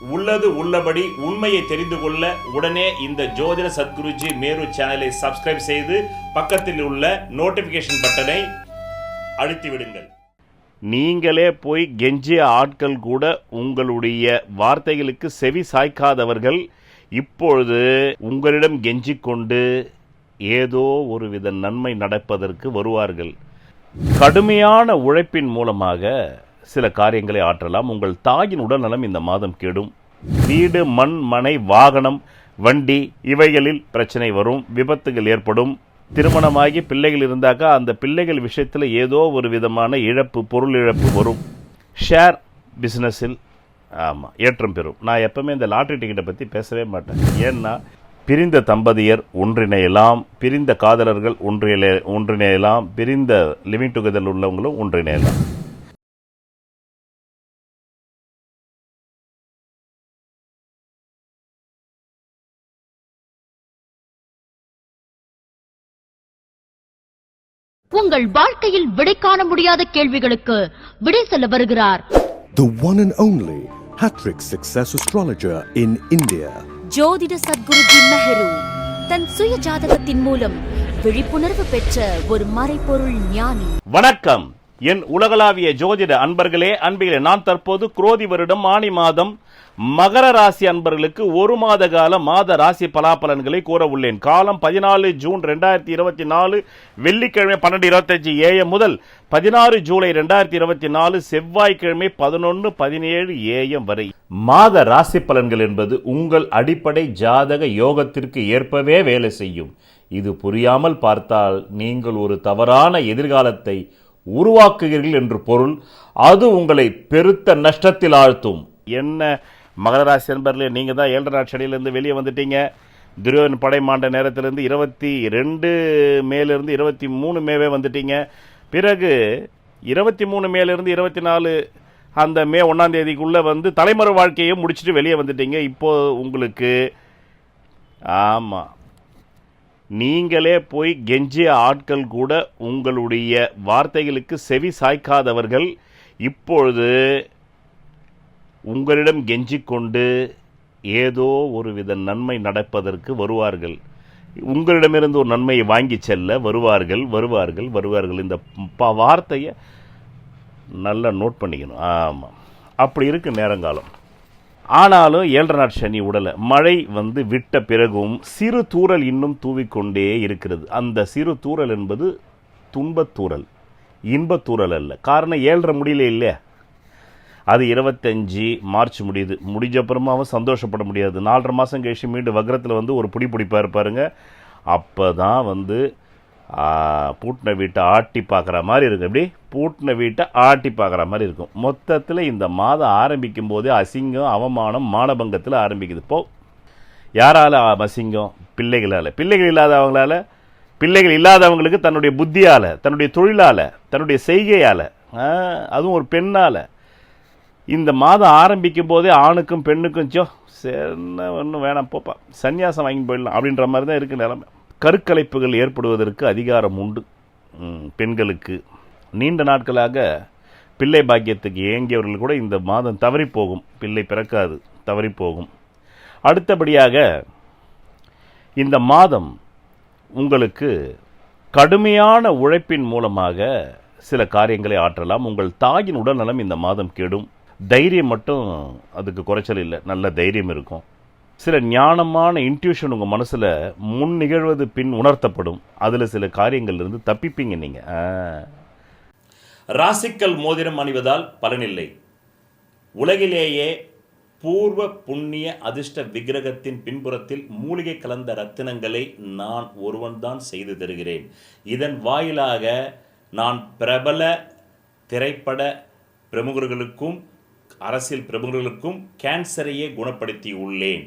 உள்ளது உள்ளபடி உண்மையை தெரிந்து கொள்ள உடனே இந்த ஜோதிட சத்குருஜி மேரு சேனலை சப்ஸ்கிரைப் செய்து பக்கத்தில் உள்ள நோட்டிபிகேஷன் பட்டனை அழுத்தி விடுங்கள். நீங்களே போய் கெஞ்சிய ஆட்கள் கூட உங்களுடைய வார்த்தைகளுக்கு செவி சாய்க்காதவர்கள் இப்பொழுது உங்களிடம் கெஞ்சிக்கொண்டு ஏதோ ஒரு வித நன்மை நடப்பதற்கு வருவார்கள். கடுமையான உழைப்பின் மூலமாக சில காரியங்களை ஆற்றலாம். உங்கள் தாயின் உடல்நலம் இந்த மாதம் கெடும். வீடு மண் மனை வாகனம் வண்டி இவைகளில் பிரச்சனை வரும். விபத்துகள் ஏற்படும். திருமணமாகி பிள்ளைகள் இருந்தாக்கா அந்த பிள்ளைகள் விஷயத்தில் ஏதோ ஒரு விதமான இழப்பு பொருள் இழப்பு வரும். ஷேர் பிஸ்னஸில் ஆமாம் ஏற்றம் பெறும். நான் எப்பவுமே இந்த லாட்ரி டிக்கெட்டை பற்றி பேசவே மாட்டேன். ஏன்னா பிரிந்த தம்பதியர் ஒன்றிணையலாம் பிரிந்த காதலர்கள் ஒன்றிய ஒன்றிணையலாம் பிரிந்த லிவிங் டுகெதர் உள்ளவங்களும் ஒன்றிணையலாம். உங்கள் வாழ்க்கையில் விடை காண முடியாத கேள்விகளுக்கு விடை சொல்ல வருகிறார். The one and only Hattrick Success Astrologer in India. ஜோதிட சத்குருஜி மெஹரு தன் சுய ஜாதகத்தின் மூலம் விழிப்புணர்வு பெற்ற ஒரு மறைபொருள் ஞானி. வணக்கம். என் உலகளாவிய ஜோதிட அன்பர்களே அன்பிகளே நான் தற்போது குரோதி வருடம் ஆணி மாதம் மகர ராசி அன்பர்களுக்கு ஒரு மாத கால மாத ராசி பலாபலன்களை கூற உள்ளேன் காலம் பதினாலு ஜூன் ரெண்டாயிரத்தி இருபத்தி நாலு வெள்ளிக்கிழமை பன்னெண்டு இருபத்தஞ்சு ஏஎம் முதல் பதினாறு ஜூலை ரெண்டாயிரத்தி இருபத்தி நாலு செவ்வாய்க்கிழமை பதினொன்று பதினேழு ஏஎம் வரை. மாத ராசி பலன்கள் என்பது உங்கள் அடிப்படை ஜாதக யோகத்திற்கு ஏற்பவே வேலை செய்யும். இது புரியாமல் பார்த்தால் நீங்கள் ஒரு தவறான எதிர்காலத்தை உருவாக்குகிறீர்கள் என்று பொருள் அது உங்களை பெருத்த நஷ்டத்தில் ஆழ்த்தும். என்ன? மகர ராசி நண்பர்களே நீங்கள் தான் ஏழரை நாட்சடியிலேருந்து வெளியே வந்துட்டீங்க. துரியோதன் படை மாண்ட இருபத்தி ரெண்டு மேலிருந்து இருபத்தி மூணு மேவே வந்துட்டீங்க. பிறகு இருபத்தி மூணு மேலிருந்து இருபத்தி நாலு அந்த மே ஒன்றாம் தேதிக்குள்ளே வந்து தலைமுறை வாழ்க்கையை முடிச்சுட்டு வெளியே வந்துட்டீங்க. இப்போது உங்களுக்கு ஆமாம் நீங்களே போய் கெஞ்சிய ஆட்கள் கூட உங்களுடைய வார்த்தைகளுக்கு செவி சாய்க்காதவர்கள் இப்பொழுது உங்களிடம் கெஞ்சிக்கொண்டு ஏதோ ஒரு வித நன்மை நடப்பதற்கு வருவார்கள். உங்களிடமிருந்து ஒரு நன்மையை வாங்கி செல்ல வருவார்கள் வருவார்கள் வருவார்கள். இந்த ப வார்த்தையை நல்லா நோட் பண்ணிக்கணும். ஆமாம் அப்படி இருக்கு நேரங்காலம். ஆனாலும் ஏழரை நாட் சனி உடலை மழை வந்து விட்ட பிறகும் சிறு தூரல் இன்னும் தூவிக்கொண்டே இருக்கிறது. அந்த சிறு தூரல் என்பது துன்பத்தூரல் இன்பத்தூரல் அல்ல. காரணம் ஏழரை முடியல இல்லையா? அது இருபத்தஞ்சி மார்ச் முடியுது. முடிஞ்ச அப்புறமாவும் சந்தோஷப்பட முடியாது. நாலரை மாதம் கழிச்சு மீண்டும் வக்ரத்தில் வந்து ஒரு பிடி பிடிப்பாக இருப்பாருங்க அப்போ தான் வந்து பூட்டின வீட்டை ஆட்டி பார்க்குற மாதிரி இருக்கும். எப்படி? பூட்டின வீட்டை ஆட்டி பார்க்குற மாதிரி இருக்கும். மொத்தத்தில் இந்த மாதம் ஆரம்பிக்கும் போதே அசிங்கம் அவமானம் மானபங்கத்தில் ஆரம்பிக்குது. இப்போ யாரால அசிங்கம்? பிள்ளைகளால். பிள்ளைகள் இல்லாதவங்களால? பிள்ளைகள் இல்லாதவங்களுக்கு தன்னுடைய புத்தியால் தன்னுடைய தொழிலால் தன்னுடைய செய்கையால் அதுவும் ஒரு பெண்ணால். இந்த மாதம் ஆரம்பிக்கும் போதே ஆணுக்கும் பெண்ணுக்கும் சோ சரி ஒன்றும் வேணாம் போப்பா. சன்னியாசம் வாங்கி போயிடலாம் அப்படின்ற மாதிரி தான் இருக்குது நிலமை. கருக்கலைப்புகள் ஏற்படுவதற்கு அதிகாரம் உண்டு. பெண்களுக்கு. நீண்ட நாட்களாக பிள்ளை பாக்கியத்துக்கு ஏங்கியவர்கள் கூட இந்த மாதம் தவறி போகும் பிள்ளை பிறக்காது தவறி போகும் அடுத்தபடியாக இந்த மாதம் உங்களுக்கு கடுமையான உழைப்பின் மூலமாக சில காரியங்களை ஆற்றலாம். உங்கள் தாயின் உடல்நலம் இந்த மாதம் கெடும். தைரியம் மட்டும் அதுக்கு குறைச்சல் இல்லை. நல்ல தைரியம் இருக்கும். சில ஞானமான இன்ட்யூஷன் உங்கள் மனசில் முன் நிகழ்வது பின் உணர்த்தப்படும். அதில் சில காரியங்கள்லேருந்து தப்பிப்பீங்க நீங்கள் ராசிக்கல் மோதிரம் அணிவதால் பலனில்லை. உலகிலேயே பூர்வ புண்ணிய அதிர்ஷ்ட விக்கிரகத்தின் பின்புறத்தில் மூலிகை கலந்த ரத்தினங்களை நான் ஒருவன்தான் செய்து தருகிறேன். இதன் வாயிலாக நான் பிரபல திரைப்பட பிரமுகர்களுக்கும் அரசியல் பிரமுகர்களுக்கும் கேன்சரையே குணப்படுத்தி உள்ளேன்.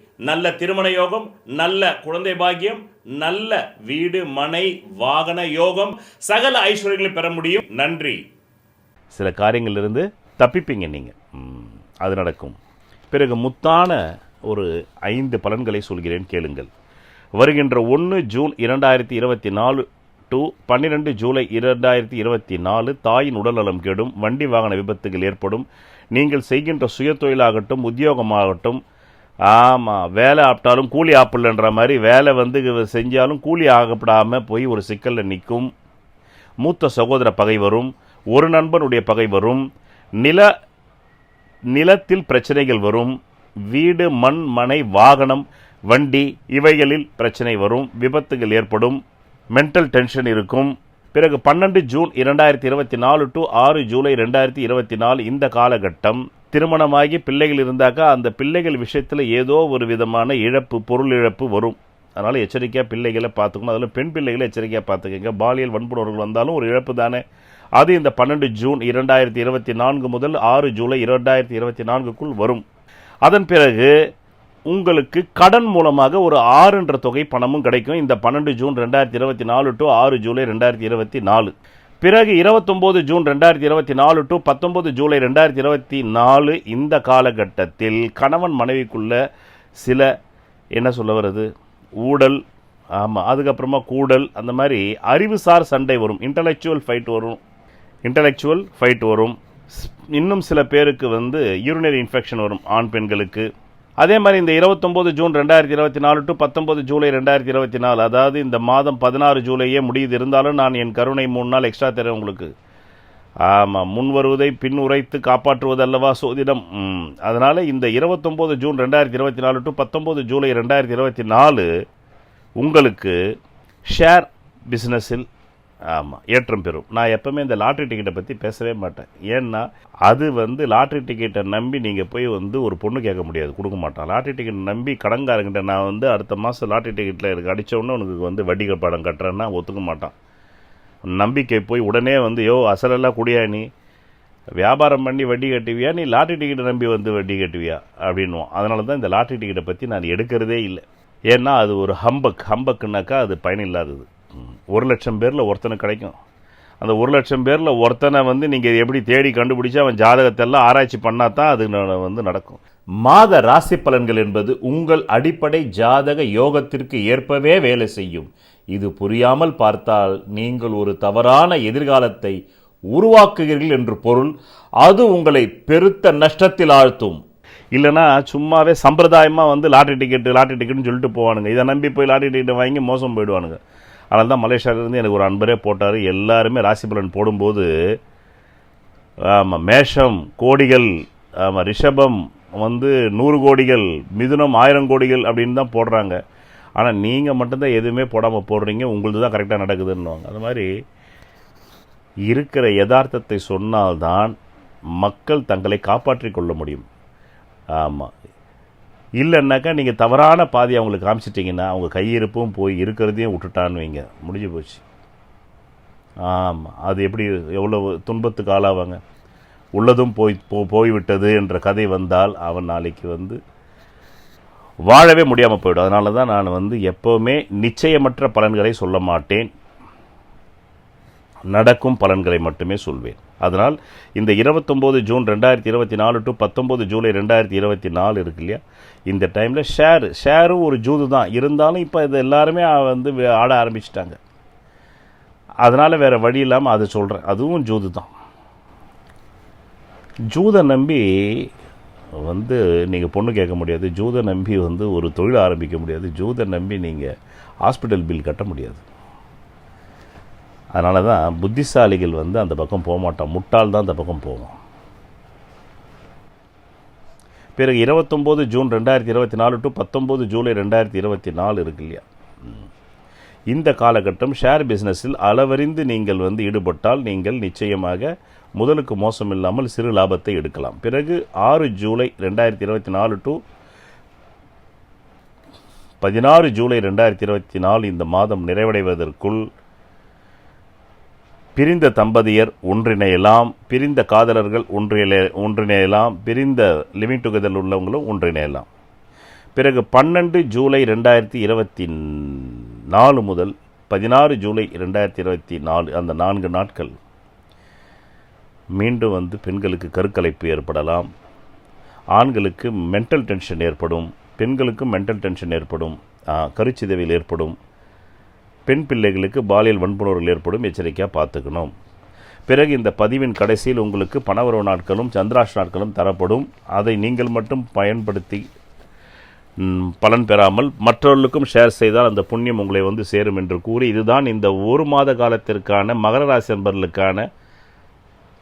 நல்ல திருமண யோகம் நல்ல குழந்தை பாக்கியம் நல்ல வீடு மனை வாகன யோகம். சகல ஐஸ்வர்யங்களை பெற முடியும். நன்றி. சில காரியங்களிலிருந்து தப்பிப்பீங்க நீங்கள் அது நடக்கும். பிறகு முத்தான ஒரு ஐந்து பலன்களை சொல்கிறேன் கேளுங்கள். வருகின்ற ஒன்று ஜூன் இரண்டாயிரத்தி இருபத்தி நாலு டு பன்னிரெண்டு ஜூலை இரண்டாயிரத்தி இருபத்தி நாலு தாயின் உடல்நலம் கெடும் வண்டி வாகன விபத்துகள் ஏற்படும். நீங்கள் செய்கின்ற சுய தொழிலாகட்டும் உத்தியோகமாகட்டும் ஆமாம் வேலை ஆப்பிட்டாலும் கூலி ஆப்பிடலன்ற மாதிரி வேலை வந்து செஞ்சாலும் கூலி ஆகப்படாமல் போய் ஒரு சிக்கலில் நிற்கும் மூத்த சகோதர பகை வரும் ஒரு நண்பனுடைய பகை வரும் நில நிலத்தில் பிரச்சனைகள் வரும் வீடு மண் மனை வாகனம் வண்டி இவைகளில் பிரச்சனை வரும் விபத்துகள் ஏற்படும் மென்டல் டென்ஷன் இருக்கும். பிறகு பன்னெண்டு ஜூன் இரண்டாயிரத்தி இருபத்தி நாலு டு ஆறு ஜூலை ரெண்டாயிரத்தி இருபத்தி நாலு இந்த காலகட்டம் திருமணமாகி பிள்ளைகள் இருந்தாக்கா அந்த பிள்ளைகள் விஷயத்தில் ஏதோ ஒரு விதமான இழப்பு பொருள் இழப்பு வரும். அதனால் எச்சரிக்கையாக பிள்ளைகளை பார்த்துக்கணும். அதில் பெண் பிள்ளைகளை எச்சரிக்கையாக பார்த்துக்கோங்க. பாலியல் வன்புணர்வுகள் வந்தாலும் ஒரு இழப்பு தானே. அது இந்த பன்னெண்டு ஜூன் இரண்டாயிரத்தி இருபத்தி நான்கு முதல் ஆறு ஜூலை இரண்டாயிரத்தி இருபத்தி நான்குக்குள் வரும். அதன் பிறகு உங்களுக்கு கடன் மூலமாக ஒரு ஆறுன்ற தொகை பணமும் கிடைக்கும். இந்த பன்னெண்டு ஜூன் ரெண்டாயிரத்தி இருபத்தி நாலு டு ஆறு ஜூலை ரெண்டாயிரத்தி இருபத்தி நாலு. பிறகு இருபத்தொம்போது ஜூன் ரெண்டாயிரத்தி இருபத்தி நாலு டு பத்தொம்போது ஜூலை ரெண்டாயிரத்தி இருபத்தி நாலு இந்த காலகட்டத்தில் கணவன் மனைவிக்குள்ள சில என்ன சொல்ல வருது ஊடல் ஆமாம் அதுக்கப்புறமா கூடல் அந்த மாதிரி அறிவுசார் சண்டை வரும். இன்டலெக்சுவல் ஃபைட் வரும். இன்டலெக்சுவல் ஃபைட் வரும். ஸ்- இன்னும் சில பேருக்கு வந்து யூரினரி இன்ஃபெக்ஷன் வரும். ஆண் பெண்களுக்கு. அதே மாதிரி இந்த இருபத்தொம்போது ஜூன் ரெண்டாயிரத்தி இருபத்தி நாலு டு பத்தொம்போது ஜூலை ரெண்டாயிரத்தி இருபத்தி நாலு அதாவது இந்த மாதம் பதினாறு ஜூலையே முடியுது. இருந்தாலும் நான் என் கருணை மூணு நாள் எக்ஸ்ட்ரா தரேன் உங்களுக்கு. ஆமாம் முன் வருவதை பின் உரைத்து காப்பாற்றுவதல்லவா சோதிடம்? அதனால் இந்த இருபத்தொம்போது ஜூன் ரெண்டாயிரத்தி இருபத்தி நாலு டு பத்தொம்போது ஜூலை ரெண்டாயிரத்தி இருபத்தி நாலு உங்களுக்கு ஷேர் பிஸ்னஸில் ஆமாம் ஏற்றம் பெறும். நான் எப்போவுமே இந்த லாட்ரி டிக்கெட்டை பற்றி பேசவே மாட்டேன். ஏன்னா அது வந்து லாட்ரி டிக்கெட்டை நம்பி நீங்கள் போய் வந்து ஒரு பொண்ணு கேட்க முடியாது கொடுக்க மாட்டான். லாட்ரி டிக்கெட் நம்பி கடன்காரங்கிட்ட நான் வந்து அடுத்த மாதம் லாட்ரி டிக்கெட்டில் எனக்கு அடிச்ச உனக்கு வந்து வட்டி படம் கட்டுறேன்னா ஒத்துக்க மாட்டான். நம்பிக்கை போய் உடனே வந்து யோ அசலெல்லாம் குடியா நீ? வியாபாரம் பண்ணி வட்டி கட்டுவியா? நீ லாட்ரி டிக்கெட்டை நம்பி வந்து வட்டி கட்டுவியா? அப்படின்வோம் அதனால தான் இந்த லாட்ரி டிக்கெட்டை பற்றி நான் எடுக்கிறதே இல்லை. ஏன்னா அது ஒரு ஹம்பக் ஹம்பக்குனாக்கா அது பயனில்லாதது. ஒரு லட்சம் பேரில் ஒருத்தனுக்கு கிடைக்கும். அந்த ஒரு லட்சம் பேரில் ஒருத்தனை வந்து நீங்கள் எப்படி தேடி கண்டுபிடிச்சி அவன் ஜாதகத்தெல்லாம் ஆராய்ச்சி பண்ணால் தான் அது வந்து நடக்கும். மாத ராசி பலன்கள் என்பது உங்கள் அடிப்படை ஜாதக யோகத்திற்கு ஏற்பவே வேலை செய்யும். இது புரியாமல் பார்த்தால் நீங்கள் ஒரு தவறான எதிர்காலத்தை உருவாக்குகிறீர்கள் என்று பொருள். அது உங்களை பெருத்த நஷ்டத்தில் ஆழ்த்தும். இல்லைன்னா சும்மாவே சம்பிரதாயமாக வந்து லாட்ரி டிக்கெட்டு லாட்ரி டிக்கெட்னு சொல்லிட்டு போவானுங்க. இதை நம்பி போய் லாட்ரி டிக்கெட் வாங்கி மோசம் போயிடுவானுங்க. அதனால தான் மலேசியாவிலேருந்து எனக்கு ஒரு அன்பரே போட்டார். எல்லாருமே ராசி பலன் போடும்போது ஆமாம் மேஷம் கோடிகள் ஆமாம் ரிஷபம் வந்து நூறு கோடிகள் மிதுனம் ஆயிரம் கோடிகள் அப்படின்னு தான் போடுறாங்க. ஆனால் நீங்கள் மட்டும்தான் எதுவுமே போடாமல் போடுறீங்க. உங்களுது தான் கரெக்டாக நடக்குதுன்னுவாங்க. அது மாதிரி இருக்கிற யதார்த்தத்தை சொன்னால்தான் மக்கள் தங்களை காப்பாற்றிக் கொள்ள முடியும். ஆமாம் இல்லைன்னாக்கா நீங்கள் தவறான பாதையை அவங்களுக்கு காமிச்சிட்டிங்கன்னா அவங்க கையிருப்பும் போய் இருக்கிறதையும் விட்டுட்டான்னு வைங்க. முடிஞ்சு போச்சு. ஆமாம் அது எப்படி எவ்வளோ துன்பத்துக்கு ஆளாவாங்க? உள்ளதும் போய் போ போய்விட்டது என்ற கதை வந்தால் அவன் நாளைக்கு வந்து வாழவே முடியாமல் போயிடும். அதனால தான் நான் வந்து எப்போவுமே நிச்சயமற்ற பலன்களை சொல்ல மாட்டேன். நடக்கும் பலன்களை மட்டுமே சொல்வேன். அதனால் இந்த இருபத்தொம்போது ஜூன் ரெண்டாயிரத்தி இருபத்தி நாலு டு பத்தொம்போது ஜூலை ரெண்டாயிரத்தி இருபத்தி நாலு இருக்கு இல்லையா? இந்த டைமில் ஷேரு ஷேரும் ஒரு ஜூது தான். இருந்தாலும் இப்போ இது எல்லாருமே வந்து ஆட ஆரம்பிச்சிட்டாங்க. அதனால் வேறு வழி இல்லாமல் அதை சொல்கிறேன் அதுவும் ஜூது தான். ஜூதை நம்பி வந்து நீங்கள் பொண்ணு கேட்க முடியாது. ஜூதை நம்பி வந்து ஒரு தொழில் ஆரம்பிக்க முடியாது. ஜூதை நம்பி நீங்கள் ஹாஸ்பிட்டல் பில் கட்ட முடியாது. அதனால தான் புத்திசாலிகள் வந்து அந்த பக்கம் போக மாட்டோம் முட்டாள் தான் அந்த பக்கம் போவோம் பிறகு இருபத்தொம்போது ஜூன் ரெண்டாயிரத்தி இருபத்தி நாலு டு பத்தொம்போது ஜூலை ரெண்டாயிரத்தி இருபத்தி நாலு இருக்கு இல்லையா? இந்த காலகட்டம் ஷேர் பிஸ்னஸில் அளவறிந்து நீங்கள் வந்து ஈடுபட்டால் நீங்கள் நிச்சயமாக முதலுக்கு மோசம் இல்லாமல் சிறு லாபத்தை எடுக்கலாம். பிறகு ஆறு ஜூலை ரெண்டாயிரத்தி இருபத்தி நாலு டு பதினாறு ஜூலை ரெண்டாயிரத்தி இருபத்தி நாலு இந்த மாதம் நிறைவடைவதற்குள் பிரிந்த தம்பதியர் ஒன்றிணையலாம் பிரிந்த காதலர்கள் ஒன்றிணை ஒன்றிணையலாம் பிரிந்த லிவிங் டுகெதர் உள்ளவங்களும் ஒன்றிணையலாம். பிறகு பன்னெண்டு ஜூலை ரெண்டாயிரத்தி இருபத்தி நாலு முதல் பதினாறு ஜூலை ரெண்டாயிரத்தி இருபத்தி நாலு அந்த நான்கு நாட்கள் மீண்டும் வந்து பெண்களுக்கு கருக்கலைப்பு ஏற்படலாம். ஆண்களுக்கு மென்டல் டென்ஷன் ஏற்படும் பெண்களுக்கும் மென்டல் டென்ஷன் ஏற்படும் கருச்சிதவில் ஏற்படும். பெண் பிள்ளைகளுக்கு பாலியல் வன்புணர்வுகள் ஏற்படும் எச்சரிக்கையாக பார்த்துக்கணும். பிறகு இந்த பதிவின் கடைசியில் உங்களுக்கு பணவரவு நாட்களும் சந்திராஷ் நாட்களும் தரப்படும். அதை நீங்கள் மட்டும் பயன்படுத்தி பலன் பெறாமல் மற்றவர்களுக்கும் ஷேர் செய்தால் அந்த புண்ணியம் உங்களை வந்து சேரும் என்று கூறி இதுதான் இந்த ஒரு மாத காலத்திற்கான மகர ராசி நண்பர்களுக்கான